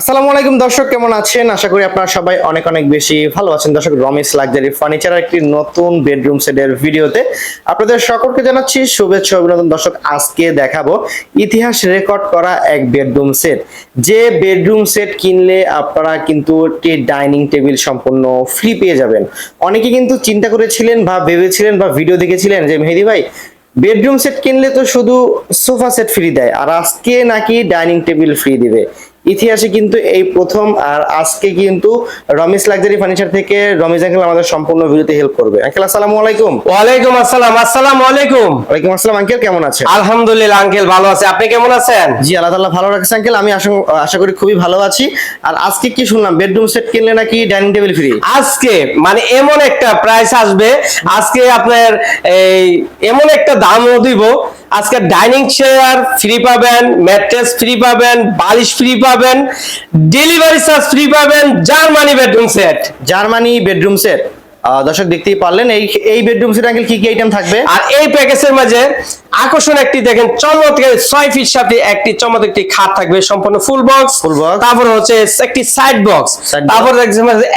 আসসালামু আলাইকুম দর্শক, কেমন আছেন? আশা করি আপনারা সবাই অনেক অনেক বেশি ভালো আছেন। দর্শক, রমেশ লাক্সারি ফার্নিচারের একটি নতুন বেডরুম সেটের ভিডিওতে আপনাদের সকলকে জানাচ্ছি শুভেচ্ছা অভিনন্দন। দর্শক, আজকে দেখাবো ইতিহাস রেকর্ড করা এক বেডরুম সেট। যে বেডরুম সেট কিনলে আপনারা কিন্তু একটি ডাইনিং টেবিল সম্পূর্ণ ফ্রি পেয়ে যাবেন। অনেকে কিন্তু চিন্তা করেছিলেন বা ভেবেছিলেন বা ভিডিও দেখেছিলেন যে, মেহেদি ভাই, বেডরুম সেট কিনলে তো শুধু সোফা সেট ফ্রি দেয়, আর আজকে নাকি ডাইনিং টেবিল ফ্রি দিবে। ইতিহাসে কিন্তু এই প্রথম আর আজকে কিন্তু রমেশ লাক্সারি ফার্নিচার থেকে রমেশ আঙ্কেল আমাদের সম্পূর্ণ ভিডিওতে হেল্প করবে। আঙ্কেল আসসালামু আলাইকুম। ওয়ালাইকুম আসসালাম আসসালামু আলাইকুম। ওয়ালাইকুম আসসালাম আঙ্কেল কেমন আছেন? আলহামদুলিল্লাহ আঙ্কেল ভালো আছে। আপনি কেমন আছেন? জি আল্লাহ তাআলা ভালো রাখছে আঙ্কেল। আমি আশা আশা করি খুবই ভালো আছি। আর আজকে কি শুনলাম বেডরুম সেট কিনলে নাকি ডাইনিং টেবিল ফ্রি আজকে মানে এমন একটা প্রাইস আসবে। আজকে আপনার এই এমন একটা দামও দিব আজকে ডাইনিং চেয়ার ফ্রি পাবেন, ম্যাট্রেস ফ্রি পাবেন, বালিশ ফ্রি পাবেন, ডেলিভারি চার্জ ফ্রি পাবেন, Germany bedroom set. Germany bedroom set. দর্শক দেখতেই পারলেন এই এই বেডরুম সেট আঙ্কেল কি কি আইটেম থাকবে? আর এই প্যাকেজের মাঝে আকর্ষণ একটি দেখেন চমৎকার ছয় ফিট সাথে একটি চমৎকার একটি খাট থাকবে সম্পূর্ণ ফুল বক্স Full box। তারপর হচ্ছে একটি সাইড বক্স তারপর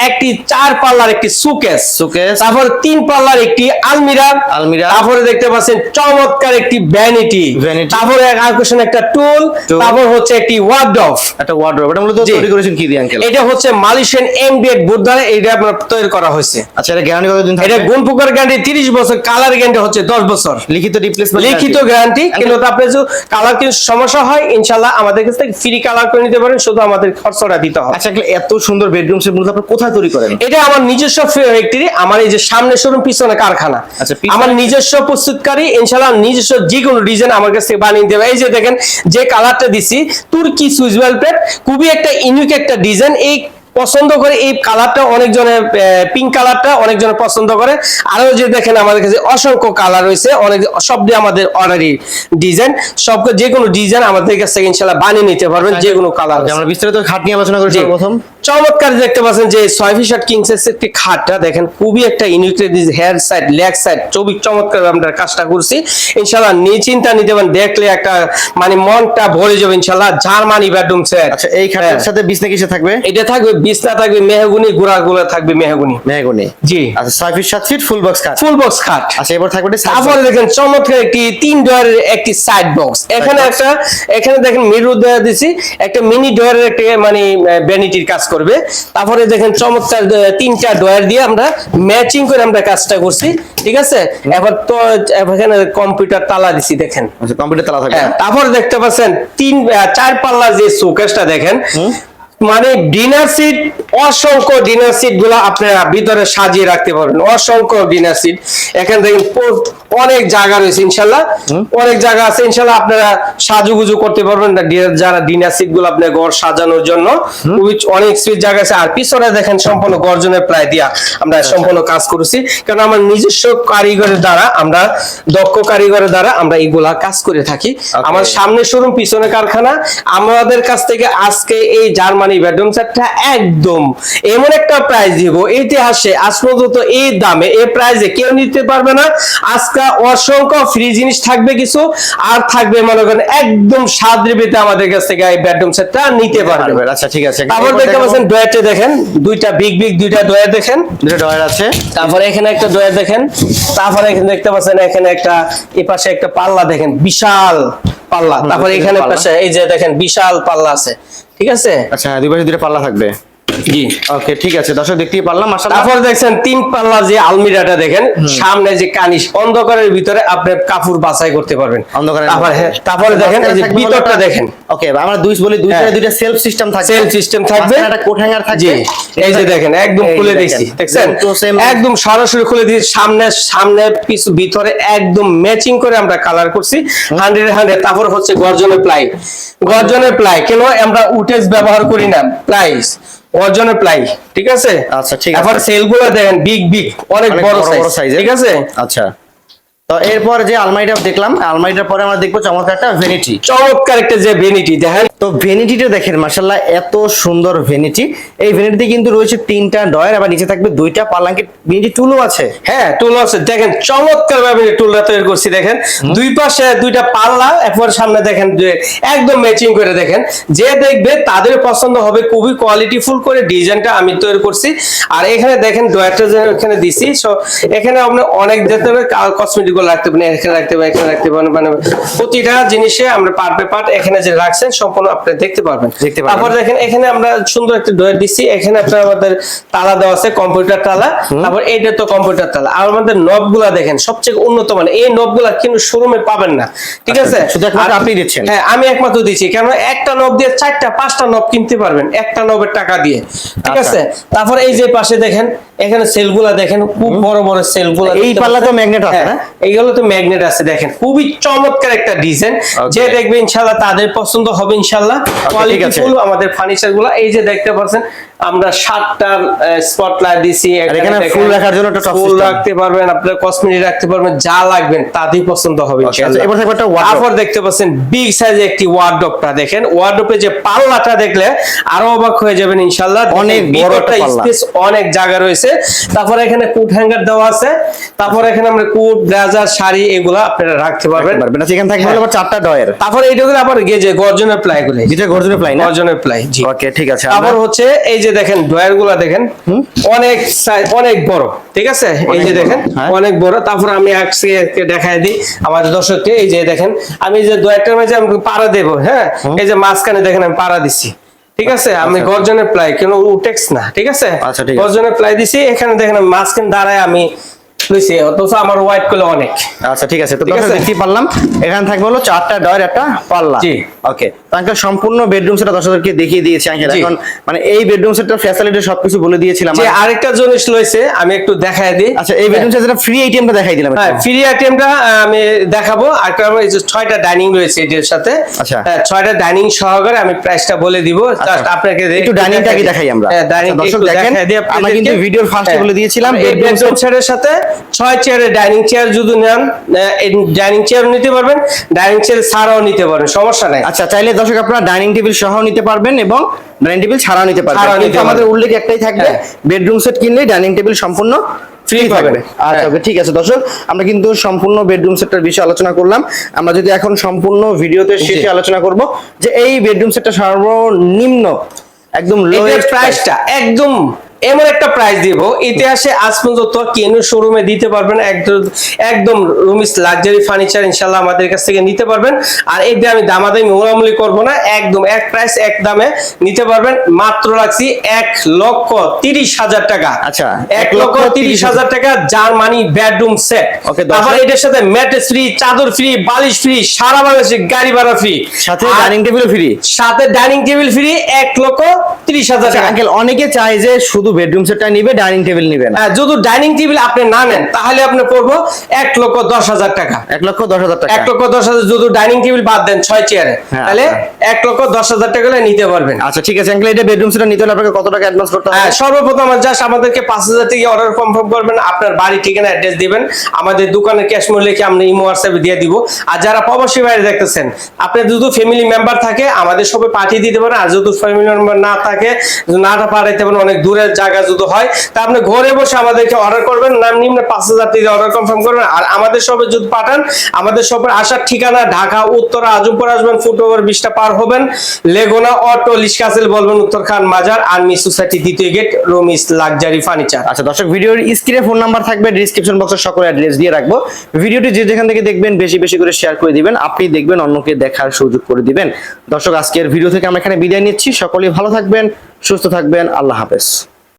একটি চার পাল্লার একটি সুকেস Suitcase। তারপর তিন পাল্লার একটি আলমিরা। আলমিরা। তারপরে দেখতে পাচ্ছেন চমৎকার একটি ভ্যানিটি Vanity। তারপরে এক আকর্ষণ একটা টুল তারপর হচ্ছে একটি ওয়ার্ডরোব একটা ওয়ার্ডরোব এটা মূলত। তৈরি করেছেন কি দিয়ে আঙ্কেল এটা হচ্ছে মালয়েশিয়ান এমবিএড বোর্ড দ্বারা এটা আপনার তৈরি করা হয়েছে। আচ্ছা এটা গ্যারান্টি কতদিন এটা থাকবে? গুণ পোকার গ্যারান্টি তিরিশ বছর কালার গ্যারান্টি হচ্ছে দশ বছর। লিখিত রিপ্লেসমেন্ট লিখিত গ্যারান্টি কিন্তু আপনার যদি কালার কিন্তু সমস্যা হয় ইনশাল্লাহ আমাদের কাছ থেকে ফ্রি কালার করে নিতে পারেন শুধু আমাদের খরচটা দিতে হবে। আচ্ছা এত সুন্দর বেডরুম সেট মূলত আপনি কোথায় তৈরি করেন? এটা আমার নিজস্ব ফ্যাক্টরি আমার এই যে সামনে শোরুম পিছনে কারখানা। আচ্ছা, আমার নিজস্ব প্রস্তুতকারী ইনশাল্লাহ নিজস্ব যে কোনো ডিজাইন আমার কাছ বানিয়ে দেবে এই যে দেখেন যে কালারটা দিছি তুর্কি সুইজওয়েল প্লেট খুবই একটা ইউনিক একটা ডিজাইন এই পছন্দ করে এই কালারটা অনেকজনের পিঙ্ক কালারটা অনেকজনের পছন্দ করে। আরও যে দেখেন আমাদের কাছে অসংখ্য কালার রয়েছে অনেক সব দিয়ে আমাদের অর্ডারি ডিজাইন সব যে কোনো ডিজাইন আমাদের কাছে ইনশাল্লাহ বানিয়ে নিতে পারবেন যে কোনো কালার আচ্ছা, আমরা বিস্তারিত খাট নিয়ে আলোচনা করেছি প্রথম চমৎকার দেখতে পাচ্ছেন যে ছয় ফিট শার্ট কিংস একটি খাটটা দেখেন খুবই একটা unique hair side leg side চবিক চমৎকার আমরা কাজটা করছি। ইনশাল্লাহ নিশ্চিন্তা নিতে পারেন দেখলে একটা মানে মনটা ভরে যাবে ইনশাল্লাহ জার্মানি বেডরুম সেট আচ্ছা এই খাটের সাথে বিছনা কিসে থাকবে? এটা থাকবে বিছনা থাকবে মেহগুনি গোড়া গোড়া থাকবে মেহগুনি। মেহগনি। জি। আচ্ছা ছয় ফিট সাত ফিট ফুল বক্স খাট। ফুল বক্স খাট। আচ্ছা এবার থাকবে তারপরে দেখেন চমৎকার একটি তিন ডয়ারের একটি সাইড বক্স এখানে একটা এখানে দেখেন মিরর দেওয়া দিছি একটা মিনি ডয়ারের একটা মানে ভ্যানিটির কাজ করবে। তারপরে দেখেন চমৎকার তিনটা ডয়ার দিয়ে আমরা ম্যাচিং করে আমরা কাজটা করছি ঠিক আছে? এবার তো এখানে কম্পিউটার তালা দিছি দেখেন। আচ্ছা কম্পিউটার তালা থাকে। হ্যাঁ তারপর দেখতে পাচ্ছেন তিন চার পাল্লা যে শোকেসটা দেখেন মানে ডিনার সিট অসংখ্য ডিনার সিটগুলো আপনারা ভিতরে সাজিয়ে রাখতে পারবেন। অসংখ্য ডিনার সিট। এখানে দেখেন অনেক জায়গা রয়েছে ইনশাল্লাহ। অনেক জায়গা আছে ইনশাল্লাহ আপনারা সাজুগুজু করতে পারবেন। যারা ডিনার সিটগুলো আপনার ঘর সাজানোর জন্য অনেক সিট জায়গা আছে। আর পিছনে দেখেন সম্পূর্ণ গর্জনের প্রায় দিয়া আমরা সম্পূর্ণ কাজ করেছি। কারণ আমার নিজস্ব কারিগরের দ্বারা আমরা দক্ষ কারিগরের দ্বারা আমরা এইগুলা কাজ করে থাকি। আমার সামনে শোরুম পিছনে কারখানা। আমাদের কাছ থেকে আজকে এই জার্মানি বেডরুম সেটটা একদম এমন একটা প্রাইস দিব। ইতিহাসে আজ পর্যন্ত এই দামে এই প্রাইসে কেউ নিতে পারবে না। আজকে অসংখ্য ফ্রি জিনিস থাকবে কিছু আর থাকবে মনে করেন একদম রিপিতে আমাদের কাছ থেকে এই বেডরুম সেটটা নিতে পারবে। আচ্ছা ঠিক আছে। তারপর দেখতে পাচ্ছেন ডয়ারটা দেখেন দুইটা বিগ বিগ দুইটা ডয়ার দেখেন। দুটো ডয়ার আছে। তারপরে এখানে একটা ডয়ার দেখেন। তারপরে এখানে দেখতে পাচ্ছেন এখানে একটা এই পাশে একটা পাল্লা দেখেন বিশাল পাল্লা। তারপরে এখানে পাশে এই যে দেখেন বিশাল পাল্লা আছে। ঠিক আছে? আচ্ছা দুই পাশে দুটো পাল্লা থাকবে। জি। ওকে ঠিক আছে দর্শক দেখতেই পারলাম। তারপর দেখছেন তিন পাল্লা যে আলমিরাটা দেখেন সামনে যে কানিস অন্ধকারের ভিতরে আপনি কাপড় বাছাই করতে পারবেন। অন্ধকারে তারপরে দেখেন এই যে ভিতরটা দেখেন। ওকে আমরা দুই বলি দুই। সাইডে দুইটা সেলফ সিস্টেম থাকবে। সেল সিস্টেম থাকবে। একটা কোট থাকবে। এই যে দেখেন একদম খুলে দিয়েছি দেখছেন? একদম সরাসরি খুলে দিয়েছি সামনে সামনে পিছু ভিতরে একদম ম্যাচিং করে আমরা কালার করছি। হান্ড্রেড হান্ড্রেড তারপর হচ্ছে গর্জনের প্লাই গর্জনের প্লাই কেন আমরা উটেজ ব্যবহার করি না? প্লাইস গর্জনের প্লাই ঠিক আছে? আচ্ছা, ঠিক আছে। এখন সেলগুলো দেখেন বিগ বিগ অনেক বড় সাইজ ঠিক আছে? আচ্ছা। তো এরপর যে আলমারিটা দেখলাম আলমারিটার পরে আমরা দেখব চমৎকার একটা ভেনিটি চমৎকার একটা যে ভেনিটি দেখেন। তো ভেনিটিটা দেখেন মার্শাল্লাহ এত সুন্দর ভেনিটি এই ভেনিটিতে কিন্তু রয়েছে তিনটা ডয়ার আবার নিচে থাকবে দুইটা পাল্লাঙ্কি ভেনিটি টুলও আছে। হ্যাঁ টুল আছে। দেখেন চমৎকার ভাবে টুলটা তৈরি করছি দেখেন। দুই পাশে দুইটা পাল্লা একবার সামনে দেখেন যে একদম ম্যাচিং করে দেখেন। যে দেখবে তাদের পছন্দ হবে খুবই কোয়ালিটি ফুল করে ডিজাইনটা আমি তৈরি করছি। আর এখানে দেখেন ডয়ারটা যে এখানে দিছি সো এখানে আপনি অনেক দেখতে হবে কসমেটিক গুলো রাখতে পারেন এখানে রাখতে পারেন এখানে রাখতে পারেন মানে প্রতিটা জিনিসে আমরা পার্ট বাই পার্ট এখানে যে রাখছেন সম্পূর্ণ আপনি দেখতে পারবেন। দেখতে পারবেন। তারপর দেখেন এখানে আমরা সুন্দর একটা ডয়ার দিচ্ছি এখানে আপনার আমাদের তালা দেওয়া আছে কম্পিউটার তালা। তারপর এইটা তো কম্পিউটার তালা। আর আমাদের নবগুলা দেখেন সবচেয়ে উন্নত মানে এই নবগুলা কিন্তু শোরুমে পাবেন না ঠিক আছে? আচ্ছা, শুধু একমাত্র আর- আপনি দিচ্ছেন। হ্যাঁ আমি একমাত্র দিচ্ছি কেন একটা নব দিয়ে চারটা পাঁচটা নব কিনতে পারবেন একটা নবের টাকা দিয়ে ঠিক আচ্ছা। আছে? তারপর এই যে পাশে দেখেন এখানে সেলগুলা দেখেন খুব বড় বড় সেলগুলা এই পাল্লা তো ম্যাগনেট আছে না? এইগুলো তো ম্যাগনেট আছে দেখেন। খুবই চমৎকার একটা ডিজাইন যে দেখবে ইনশাল্লাহ তাদের পছন্দ হবে ইনশাল্লাহ কোয়ালিটি আমাদের ফার্নিচারগুলা। এই যে দেখতে পাচ্ছেন আমরা সাতটা স্পটলাইট দিছি এখানে ফুল রাখার জন্য একটা ফুল রাখতে পারবেন আপনার কসমেটিক রাখতে পারবেন যা লাগবেন তাতেই পছন্দ হবে আচ্ছা, এবার একটা। তারপর দেখতে পাচ্ছেন বিগ সাইজের একটি ওয়ার্ডরোবটা দেখেন ওয়ার্ডরোবে যে পাল্লাটা দেখলে আরও অবাক হয়ে যাবেন ইনশাআল্লাহ। অনেক দেখেন, বড় একটা ভিতরটা পাল্লা। space অনেক জায়গা রয়েছে। তারপর এখানে কুট হ্যাঙ্গার দেওয়া আছে। তারপর এখানে আমরা কুট ব্লেজার শাড়ি এগুলা আপনারা রাখতে পারবেন। পারবেন। আচ্ছা এখানে থাকবে হ্যাঁ। আবার চারটা ডয়ার তারপর এইগুলো আবার গেজে গর্জনের প্লাই গুলো যেটা গর্জনের প্লাই না? গর্জনের প্লাই জি। ওকে ঠিক আছে তারপর হচ্ছে এই যে দেখেন ড্রয়ারগুলা দেখেন অনেক অনেক বড় ঠিক আছে? এই যে দেখেন হ্যাঁ। অনেক বড়। তারপর আমি আজকে দেখাই দিই আমাদের দর্শককে। এই যে দেখেন আমি যে ড্রয়ারটার মাঝে আমি পাড়া দেবো হ্যাঁ? এই যে মাঝখানে দেখেন আমি পাড়া দিছি ঠিক আছে? আমি গর্জনের প্লাই কেন উটেক্স না ঠিক আছে? আচ্ছা, ঠিক গর্জনের প্লাই দিছি এখানে দেখেন মাঝখানে দাঁড়ায় আমি লইছি অথচ আমার হোয়াইট অনেক। আচ্ছা ঠিক আছে তো দর্শক পারলাম। এখানে থাকবে হলো চারটা ডয়ার একটা পাল্লা। জি। ওকে আঙ্কেল সম্পূর্ণ বেডরুম সেটা দর্শকদেরকে দেখিয়ে দিয়েছি আঙ্কেল। এখন মানে এই বেডরুম সেটটার ফ্যাসিলিটি সবকিছু বলে দিয়েছিলাম। যে আরেকটা জিনিস লইছে আমি একটু দেখায় দিই। আচ্ছা এই বেডরুম সেটটা ফ্রি আইটেমটা দেখাই দিলাম হ্যাঁ। ফ্রি আইটেমটা আমি দেখাবো। আর একটা এই যে ছয়টা ডাইনিং রয়েছে এটার সাথে। আচ্ছা। হ্যাঁ, ছয়টা ডাইনিং সহকারে আমি প্রাইসটা বলে দিব। জাস্ট আপনাকে একটু ডাইনিংটা কি দেখাই আমরা। হ্যাঁ ডাইনিং আচ্ছা, দর্শক দেখেন আমরা কিন্তু ভিডিওর ফার্স্টে বলে দিয়েছিলাম বেডরুম set- সাথে ছয় চেয়ারের ডাইনিং চেয়ার যদি নেন ডাইনিং চেয়ার নিতে পারবেন ডাইনিং চেয়ার ছাড়াও নিতে পারবেন সমস্যা নাই আচ্ছা চাইলে দর্শক আপনারা ডাইনিং টেবিল সহ নিতে পারবেন এবং ডাইনিং টেবিল ছাড়াও নিতে পারবেন কিন্তু আমাদের উল্লেখ একটাই থাকবে। বেডরুম সেট কিনলে ডাইনিং টেবিল সম্পূর্ণ ফ্রি থাকবে। আচ্ছা হ্যাঁ। ঠিক আছে দর্শক আমরা কিন্তু সম্পূর্ণ বেডরুম সেটটার বিষয়ে আলোচনা করলাম আমরা যদি এখন সম্পূর্ণ ভিডিওতে শেষে আলোচনা করব যে এই বেডরুম সেটটা সর্বনিম্ন একদম লোয়েস্ট প্রাইসটা একদম এমন একটা প্রাইস দিব ইতিহাসে আজ পর্যন্ত কেন শোরুমে দিতে পারবেন একদম একদম রুমিস লাক্সারি ফার্নিচার ইনশাল্লাহ আমাদের কাছ থেকে নিতে পারবেন। আর দিয়ে আমি দামাদামি মোলামুলি করব না একদম এক প্রাইস এক দামে নিতে পারবেন। মাত্র রাখছি এক লক্ষ তিরিশ হাজার টাকা। আচ্ছা, এক লক্ষ তিরিশ হাজার টাকা যার মানি বেডরুম সেট দর্শক। তারপর এটার সাথে ম্যাট্রেস ফ্রি চাদর ফ্রি বালিশ ফ্রি সারা বাংলাদেশে গাড়ি ভাড়া ফ্রি সাথে ডাইনিং টেবিল ফ্রি সাথে ডাইনিং টেবিল ফ্রি এক লক্ষ তিরিশ হাজার টাকা। আঙ্কেল অনেকে চায় যে শুধু বেডরুম সেটটা নিবে ডাইনিং টেবিল নিবে না। হ্যাঁ, যদি ডাইনিং টেবিল আপনি না নেন তাহলে আপনি পড়ব এক লক্ষ দশ হাজার টাকা। এক লক্ষ দশ হাজার টাকা। এক লক্ষ দশ হাজার যদি ডাইনিং টেবিল বাদ দেন ছয় চেয়ারে হ্যাঁ, তাহলে আচ্ছা। এক লক্ষ দশ হাজার টাকা নিতে পারবেন। আচ্ছা ঠিক আছে আঙ্কেল এটা বেডরুম সেটটা নিতে হলে আপনাকে কত টাকা অ্যাডভান্স করতে হবে? হ্যাঁ সর্বপ্রথম জাস্ট আমাদেরকে পাঁচ হাজার থেকে অর্ডার কনফার্ম করবেন আপনার বাড়ি ঠিকানা অ্যাড্রেস দিবেন আমাদের দোকানের ক্যাশ মূল্য লিখে আমরা ইমো হোয়াটসঅ্যাপে দিয়ে দিব। আর যারা প্রবাসী বাইরে দেখতেছেন আপনার যদি ফ্যামিলি মেম্বার থাকে আমাদের সবাই পাঠিয়ে দিতে পারেন আর যদি ফ্যামিলি মেম্বার না থাকে না পাঠাইতে পারেন অনেক দূরের জায়গা যদি হয়, তা আপনি ঘরে বসে আমাদেরকে অর্ডার করবেন। নাম নিম্নে পাঁচ হাজার থেকে অর্ডার কনফার্ম করবেন। আর আমাদের সবে যদি পাঠান, আমাদের সবের আসার ঠিকানা ঢাকা, উত্তরা, আজমপুর আসবেন ফুট ওভার বিশটা পার হবেন। লেগোনা, অটো, লিসকাসেল বলবেন উত্তর খান মাজার আর্মি সোসাইটি দ্বিতীয় গেট, রোমিস লাক্সারি ফার্নিচার। আচ্ছা দর্শক, ভিডিওর স্ক্রিনে ফোন নাম্বার থাকবে ডিসক্রিপশন বক্সে সকল অ্যাড্রেস দিয়ে রাখব। ভিডিওটি যে যেখান থেকে দেখবেন, বেশি বেশি করে শেয়ার করে দিবেন। আপনি দেখবেন, অন্যকে দেখার সুযোগ করে দিবেন। দর্শক, আজকের ভিডিও থেকে আমরা এখানে বিদায় নিচ্ছি। সকলেই ভালো থাকবেন, সুস্থ থাকবেন। আল্লাহ হাফেজ।